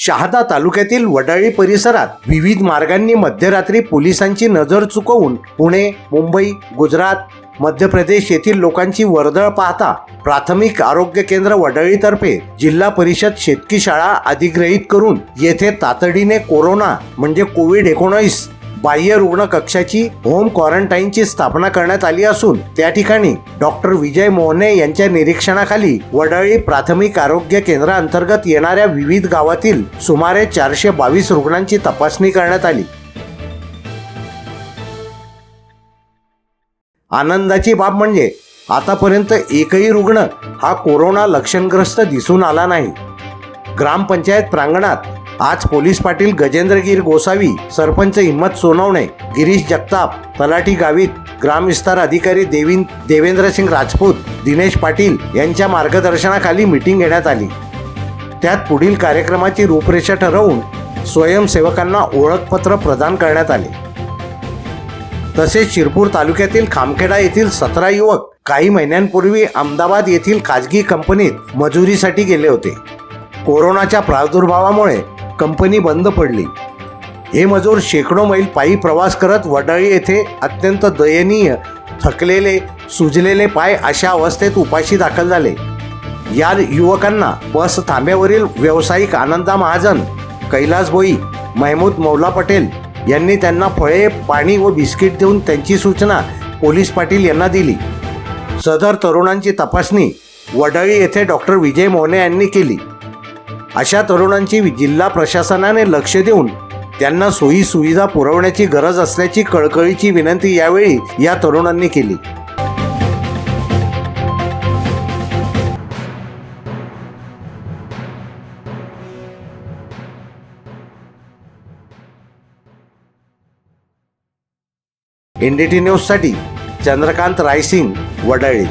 शहादा तालुक्यातील वडाळी परिसरात विविध मार्गांनी मध्यरात्री पोलिसांची नजर चुकवून पुणे मुंबई गुजरात मध्य प्रदेश येथील लोकांची वर्दळ पाहता प्राथमिक आरोग्य केंद्र वडाळीतर्फे जिल्हा परिषद शेतकी शाळा अधिग्रहित करून येथे तातडीने कोरोना म्हणजे कोविड एकोणीस बाह्य रुग्ण कक्षाची होम क्वारंटाईनची स्थापना करण्यात आली असून त्या ठिकाणी डॉक्टर विजय मोहने यांच्या निरीक्षणाखाली वडाळी प्राथमिक आरोग्य केंद्राअंतर्गत येणाऱ्या विविध गावातील सुमारे चारशे बावीस रुग्णांची तपासणी करण्यात आली. आनंदाची बाब म्हणजे आतापर्यंत एकही रुग्ण हा कोरोना लक्षणग्रस्त दिसून आला नाही. ग्रामपंचायत प्रांगणात आज पोलीस पाटील गजेंद्रगीर गोसावी सरपंच हिम्मत सोनवणे गिरीश जगताप तलाठी गावित ग्रामविस्तार अधिकारी देविन देवेंद्रसिंग राजपूत दिनेश पाटील यांच्या मार्गदर्शनाखाली मीटिंग घेण्यात आली. त्यात पुढील कार्यक्रमाची रूपरेषा ठरवून स्वयंसेवकांना ओळखपत्र प्रदान करण्यात आले. तसेच शिरपूर तालुक्यातील खामखेडा येथील सतरा युवक काही महिन्यांपूर्वी अहमदाबाद येथील खाजगी कंपनीत मजुरीसाठी गेले होते. कोरोनाच्या प्रादुर्भावामुळे कंपनी बंद पडली. हे मजूर शेकडो मैल पायी प्रवास करत वडाळी येथे अत्यंत दयनीय थकलेले सुजलेले पाय अशा अवस्थेत उपाशी दाखल झाले. या युवकांना बस थांब्यावरील व्यावसायिक आनंदा महाजन कैलास भोई महमूद मौला पटेल यांनी त्यांना फळे पाणी व बिस्किट देऊन त्यांची सूचना पोलीस पाटील यांना दिली. सदर तरुणांची तपासणी वडाळी येथे डॉक्टर विजय मोहने यांनी केली. अशा तरुणांची जिल्हा प्रशासनाने लक्ष देऊन त्यांना सोयी सुविधा पुरवण्याची गरज असल्याची कळकळीची विनंती यावेळी या तरुणांनी केली. एनडीटी न्यूजसाठी चंद्रकांत रायसिंग वडाळी.